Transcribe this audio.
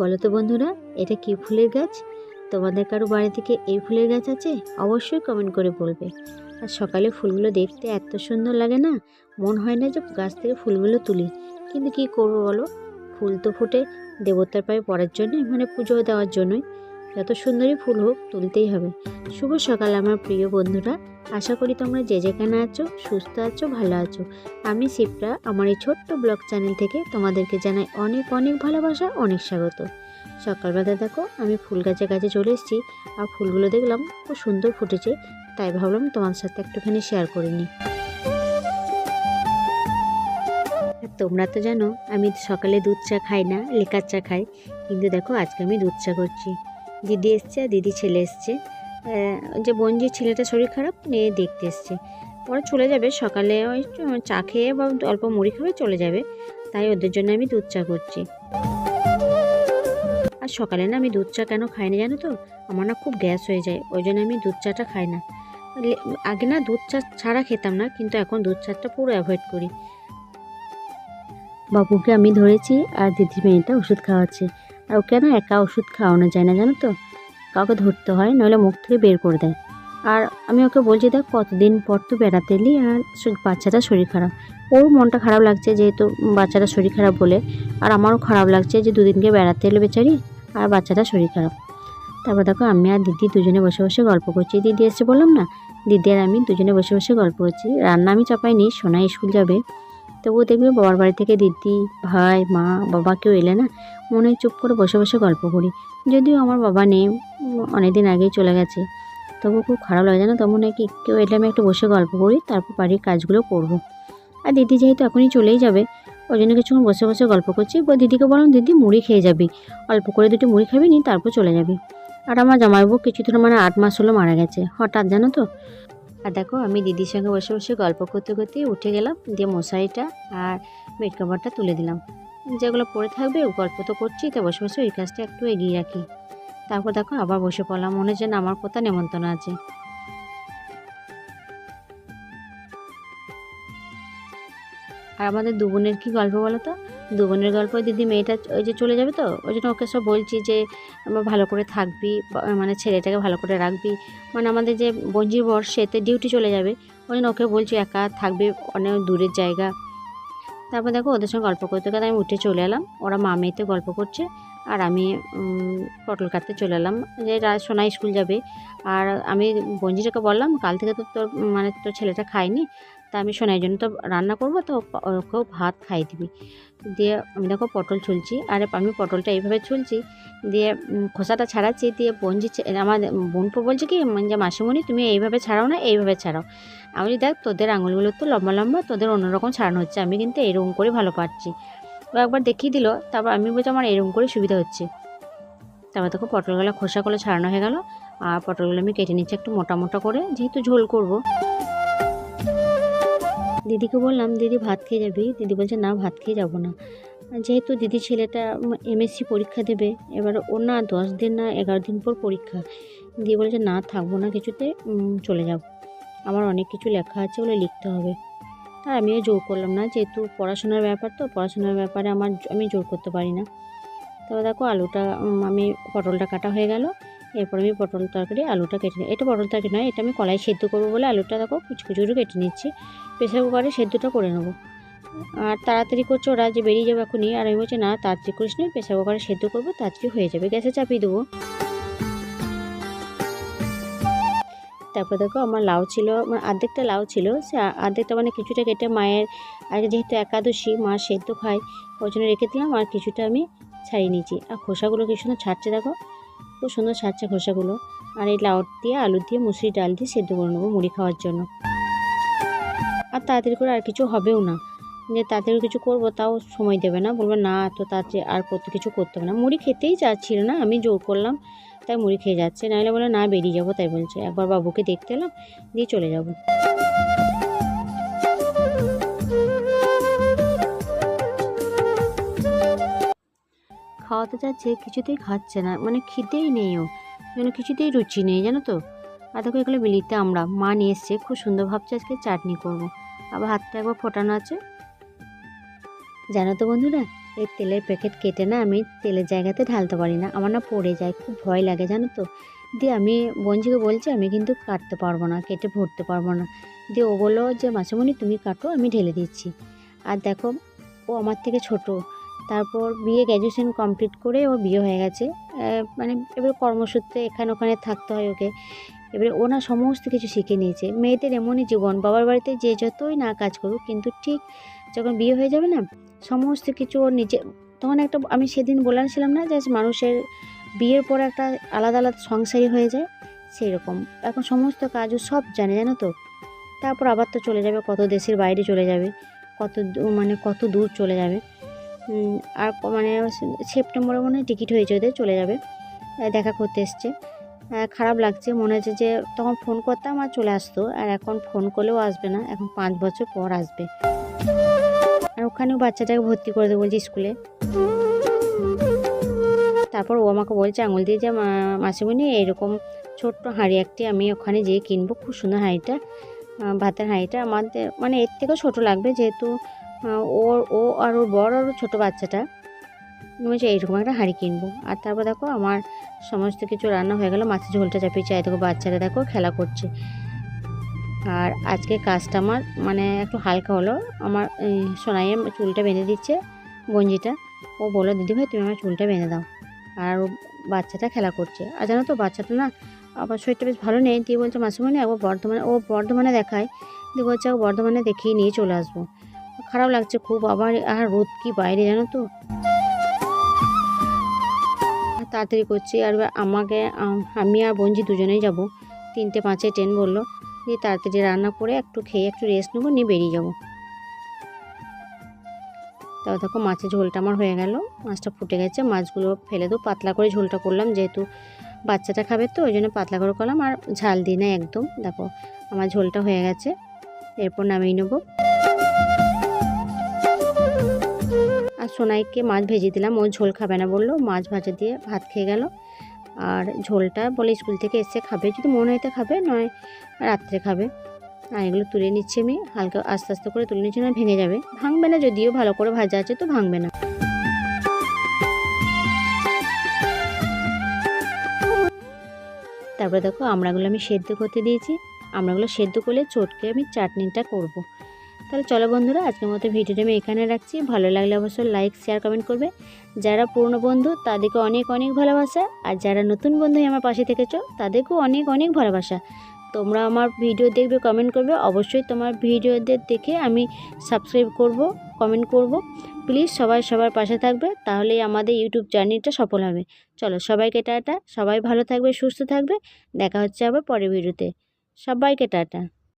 বলো তো বন্ধুরা, এটা কি ফুলের গাছ? তোমাদের কারও বাড়ি থেকে এই ফুলের গাছ আছে? অবশ্যই কমেন্ট করে বলবে। আর সকালে ফুলগুলো দেখতে এত সুন্দর লাগে না, মন হয় না যে গাছ থেকে ফুলগুলো তুলি। কিন্তু কি করব বলো? ফুল তো ফুটে দেবতার পায়ে পড়ার জন্যই মানে পুজো দেওয়ার জন্যই। যত সুন্দরই ফুল হোক তুলতেই হবে। শুভ সকাল আমার প্রিয় বন্ধুরা। আশা করি তোমরা যে যেখানে আছো, সুস্থ আছো, ভালো আছো। আমি শিপ্রা। আমার এই ছোট্ট ব্লগ চ্যানেল থেকে তোমাদেরকে জানাই অনেক অনেক ভালোবাসা, অনেক স্বাগত। সকালবেলা দেখো, আমি ফুল গাছের কাছে চলে এসেছি আর ফুলগুলো দেখলাম খুব সুন্দর ফুটেছে, তাই ভাবলাম তোমার সাথে একটুখানি শেয়ার করে নিই। তোমরা তো জানো, আমি সকালে দুধ চা খাই না, লেকার চা খাই। কিন্তু দেখো, আজকে আমি দুধ চা করছি। দিদি এসছে আর দিদি ছেলে এসছে। যে বোনজির ছেলেটা শরীর খারাপ নিয়ে দেখতে এসছে। পরে চলে যাবে সকালে, ওই চা খেয়ে বা অল্প মুড়ি খাবে, চলে যাবে। তাই ওদের জন্য আমি দুধ চা করছি। আর সকালে না আমি দুধ চা কেন খাই না জানো তো? আমার না খুব গ্যাস হয়ে যায়, ওই জন্য আমি দুধ চাটা খাই না। আগে না দুধ চা ছাড়া খেতাম না, কিন্তু এখন দুধ চাটা পুরো অ্যাভয়েড করি। বাবুকে আমি ধরেছি আর দিদি মেয়েটা ওষুধ খাওয়াচ্ছে। আর ওকে না একা ওষুধ খাওয়ানো যায় না, জানো তো? কাউকে ধরতে হয়, নইলে মুখ থেকে বের করে দেয়। আর আমি ওকে বলছি, দেখ, কতদিন পর তো বেড়াতে এলি আর বাচ্চাটা শরীর খারাপ। ওর মনটা খারাপ লাগছে যেহেতু বাচ্চাটা শরীর খারাপ বলে, আর আমারও খারাপ লাগছে যে দুদিনকে বেড়াতে এলো বেচারি আর বাচ্চাটা শরীর খারাপ। তারপর দেখো, আমি আর দিদি দুজনে বসে বসে গল্প করছি। দিদি এসে বললাম না, দিদি আর আমি দুজনে বসে বসে গল্প করছি। রান্না আমি চাপাইনি সোনাই স্কুল যাবে। তবুও দেখবে বাবার বাড়ি থেকে দিদি, ভাই, মা, বাবা কেউ এলে না, মনে চুপ করে বসে বসে গল্প করি। যদিও আমার বাবা নেই, অনেকদিন আগেই চলে গেছে। তবু খুব খারাপ লাগে জানো তো নাকি কেউ এলে আমি একটু বসে গল্প করি, তারপর বাড়ির কাজগুলো করব। আর দিদি যেহেতু এখনই চলেই যাবে, ওই জন্য কিছুক্ষণ বসে বসে গল্প করছি। দিদিকে বললাম, দিদি, মুড়ি খেয়ে যাবি। অল্প করে দুটো মুড়ি খাবি নি, তারপর চলে যাবি। আর আমার জামাইবাবু কিছুদিন মানে আট মাস হলো মারা গেছে। হঠাৎ জানো তো আর দেখো, আমি দিদির সঙ্গে বসে বসে গল্প করতে করতে উঠে গেলাম, দিয়ে মশারিটা আর বেড কভারটা তুলে দিলাম। যেগুলো পড়ে থাকবে, গল্প তো করছি, তো বসে বসে ওই কাজটা একটু এগিয়ে রাখি। তারপর দেখো, আবার বসে পড়লাম, মনে যেন আমার কোথা নেমন্তন্ন আছে। আর আমাদের দু বোনের কী গল্প বলো তো? দু বোনের গল্প দিদি মেয়েটা ওই যে চলে যাবে তো? ওই জন্য ওকে সব বলছি যে, আমরা ভালো করে থাকবি মানে ছেলেটাকে ভালো করে রাখবি। মানে আমাদের যে বঞ্জির বর সেতে ডিউটি চলে যাবে। ওই জন্য ওকে বলছি একা থাকবে অনেক দূরের জায়গা। তারপর দেখো ওদের সঙ্গে গল্প করতে করতে আমি উঠে চলে এলাম। ওরা মা মেয়েতে গল্প করছে। আর আমি পটল কাটতে চলে এলাম। যে সোনা স্কুল যাবে। আর আমি বঞ্জিটাকে বললাম, কাল থেকে তো তোর মানে তোর ছেলেটা খায়নি। তা আমি সোনার জন্য তো রান্না করব তো ওকেও ভাত খাই দিবি। দিয়ে আমি দেখো পটল ছুলছি আর আমি পটলটা এইভাবে ছুলছি দিয়ে খোসাটা ছাড়াচ্ছি দিয়ে বঞ্জি ছে- আমার বোনপো বলছে কি যে মাসিমণি তুমি এইভাবে ছাড়াও না এইভাবে ছাড়াও। আমি বলি, দেখ তোদের আঙুলগুলো তো লম্বা লম্বা তোদের অন্যরকম ছাড়ানো হচ্ছে আমি কিন্তু এরকম করে ভালো পারছি। ও একবার দেখিয়ে দিল তারপর আমি বলছি আমার এরকম করে সুবিধা হচ্ছে। তারপর দেখো পটলগুলো খোসাগুলো ছাড়ানো হয়ে গেল আর পটলগুলো আমি কেটে নিচ্ছি একটু মোটা মোটা করে যেহেতু ঝোল করব। দিদিকে বললাম, দিদি ভাত খেয়ে যাবি? দিদি বলছে, না, ভাত খেয়ে যাব না। যেহেতু দিদি ছেলেটা এমএসসি পরীক্ষা দেবে, এবার ওর না দশ দিন না এগারো দিন পর পরীক্ষা। দিয়ে বলেছে, না, থাকব না কিছুতে চলে যাব। আমার অনেক কিছু লেখা আছে বলে লিখতে হবে। আর আমিও জোর করলাম না, যেহেতু পড়াশোনার ব্যাপার তো, পড়াশোনার ব্যাপারে আমার আমি জোর করতে পারি না। তবে দেখো, আলুটা আমি পটলটা কাটা হয়ে গেল। এরপর আমি পটল তরকারি, আলুটা কেটে নিই। এটা পটল তরকারি নয়, এটা আমি কলাই সেদ্ধ করব বলে আলুটা দেখো কুচু কুচু করে কেটে নিচ্ছি। প্রেসার কুকারে সেদ্ধটা করে নেব। আর তাড়াতাড়ি করছে ওরা যে বেরিয়ে যাবে এখনই, আর আমি বলছি, না, তাড়াতাড়ি করিস না, প্রেসার কুকারে সেদ্ধ করব, তাড়াতাড়ি হয়ে যাবে, গ্যাসে চাপিয়ে দেবো। তারপর দেখো আমার লাউ ছিল মানে অর্ধেকটা লাউ ছিল, সে অর্ধেকটা মানে কিছুটা কেটে মায়ের আগে যেহেতু একাদশী, মা সেদ্ধ খায়, ওই জন্য রেখে দিলাম, আর কিছুটা আমি ছাড়িয়ে নিয়েছি। আর খোসাগুলো কি সুন্দর ছাড়ছে দেখো। খুব সুন্দর ছাড়ছে খোসাগুলো। আর এই লাউ দিয়ে আলু দিয়ে মুসুরি ডাল দিয়ে সেদ্ধ করে নেব মুড়ি খাওয়ার জন্য। আর তাড়াতাড়ি করে আর কিছু হবেও না। যে তাড়াতাড়ি কিছু করব তাও সময় দেবে না। বলবে, না, এত তাড়াতাড়ি আর কত কিছু করতে হবে না। মুড়ি খেতেই চাচ্ছিল না, আমি জোর করলাম, তাই মুড়ি খেয়ে যাচ্ছে। নাহলে বলে, না, বেরিয়ে যাব, তাই বলছে। একবার বাবুকে দেখতে এলাম, দিয়ে চলে যাব। খাওয়াতে যাচ্ছে কিছুতেই খাচ্ছে না মানে খিদেই নেই ও, যেন কিছুতেই রুচি নেই, জানো তো। আর দেখো এগুলো মিলিতে আমরা, মা নিয়ে এসছে, খুব সুন্দর ভাবছে আজকে চাটনি করব। আবার হাতটা একবার ফোটানো আছে। জানো তো বন্ধুরা, এই তেলের প্যাকেট কেটে না আমি তেলের জায়গাতে ঢালতে পারি না, আমার না পড়ে যায়, খুব ভয় লাগে, জানো তো। দিয়ে আমি বঞ্জিকে বলছি, আমি কিন্তু কাটতে পারব না, কেটে ভরতে পারব না। দিয়ে ও বলল যে, মাসিমণি, তুমি কাটো, আমি ঢেলে দিচ্ছি। আর দেখো, ও আমার থেকে ছোট তারপর বিয়ে গ্র্যাজুয়েশন কমপ্লিট করে ওর বিয়ে হয়ে গেছে। মানে এবার কর্মসূত্রে এখানে ওখানে থাকতে হয় ওকে। এবারে ও না সমস্ত কিছু শিখে নিয়েছে। মেয়েদের এমনই জীবন, বাবার বাড়িতে যে যতই না কাজ করুক, কিন্তু ঠিক যখন বিয়ে হয়ে যাবে না, সমস্ত কিছু ওর নিজে, তখন একটা, আমি সেদিন বলেছিলাম না যে মানুষের বিয়ের পর একটা আলাদা আলাদা সংসারই হয়ে যায় সেই রকম এখন সমস্ত কাজও সব জানে, জানো তো? তারপর আবার তো চলে যাবে, কত দেশের বাইরে চলে যাবে, কত মানে কত দূর চলে যাবে। আর মানে সেপ্টেম্বরে মনে হয় টিকিট হয়েছে ওদের, চলে যাবে। দেখা করতে এসছে। খারাপ লাগছে, মনে হচ্ছে যে তখন ফোন করতাম আর চলে আসতো। আর এখন ফোন করলেও আসবে না, এখন পাঁচ বছর পর আসবে। আর ওখানেও বাচ্চাটাকে ভর্তি করে দেবো বলছি স্কুলে। তারপর ও আমাকে বলছে, আঙুল দিয়ে যে, "মা- মাসিমণি, এরকম ছোট্ট হাঁড়ি একটি আমি ওখানে যেয়ে কিনবো। খুব সুন্দর হাঁড়িটা ভাতের হাঁড়িটা আমাদের মানে এর থেকেও ছোটো লাগবে যেহেতু ওর, ও আর ওর বড় আর ছোটো বাচ্চাটা বলছি, এইরকম একটা হাঁড়ি কিনবো। আর তারপর দেখো আমার সমস্ত কিছু রান্না হয়ে গেল মাছের ঝোলটা চাপিয়ে চাই দেখো বাচ্চারা দেখো খেলা করছে। আর আজকে কাজটা আমার মানে একটু হালকা হলো। আমার সোনাইয়ের চুলটা বেঁধে দিচ্ছে গঞ্জিটা। ও বলল দিদিভাই তুমি আমার চুলটা বেঁধে দাও। আর ও বাচ্চাটা খেলা করছে। আর জানো তো, বাচ্চাটা না আবার শরীরটা বেশ ভালো নেই। দিয়ে বলছে, মাসুমণি, একবার বর্ধমানে ও বর্ধমানে দেখায়। দিয়ে বলছে বর্ধমানে দেখিয়ে নিয়ে চলে আসব। খারাপ লাগছে খুব, আবার আর রোদ কি বাইরে জানো তো? তাড়াতাড়ি করছি, আর আমাকে, আমি আর বঞ্জি দুজনেই যাব। তিনটে পাঁচে ট্রেন বলল, দিয়ে তাড়াতাড়ি রান্না করে একটু খেয়ে একটু রেস্ট নেব, নিয়ে বেরিয়ে যাব। তাও দেখো মাছের ঝোলটা আমার হয়ে গেল, মাছটা ফুটে গেছে, মাছগুলো ফেলে দেবো, পাতলা করে ঝোলটা করলাম, যেহেতু বাচ্চাটা খাবে তো, ওই জন্য পাতলা করে করলাম, আর ঝাল দিই না একদম, দেখো আমার ঝোলটা হয়ে গেছে, এরপর নামিয়ে নেব। আর সোনাইকে মাছ ভেজে দিলাম। ও ঝোল খাবে না বলল, মাছ ভাজা দিয়ে ভাত খেয়ে গেল। আর ঝোলটা বলে স্কুল থেকে এসে খাবে, যদি মনে হয় তো খাবে, নয় রাত্রে খাবে। আর এগুলো তুলে নিচ্ছি আমি, হালকা আস্তে আস্তে করে তুলে নিচ্ছি, না ভেঙে যাবে। ভাঙবে না, যদিও ভালো করে ভাজা আছে তো ভাঙবে না। তারপরে দেখো আমড়াগুলো আমি সেদ্ধ করতে দিয়েছি। আমড়াগুলো সেদ্ধ করলে চটকে আমি চাটনিটা করব। তাহলে চলো বন্ধুরা, আজকের মতো ভিডিওটা আমি এখানে রাখছি। ভালো লাগলে অবশ্যই লাইক শেয়ার কমেন্ট করবে। যারা পুরনো বন্ধু, তাদেরকে অনেক অনেক ভালোবাসা। আর যারা নতুন বন্ধু আমার পাশে থেকেছো, তাদেরকেও অনেক অনেক ভালোবাসা। তোমরা আমার ভিডিও দেখবে কমেন্ট করবে। অবশ্যই তোমার ভিডিওদের দেখে আমি সাবস্ক্রাইব করব কমেন্ট করব। প্লিজ সবাই সবার পাশে থাকবে, তাহলেই আমাদের ইউটিউব জার্নিটা সফল হবে। চলো, সবাইকে টাটা। সবাই ভালো থাকবে, সুস্থ থাকবে। দেখা হচ্ছে আবার পরের ভিডিওতে। সবাইকে টাটা।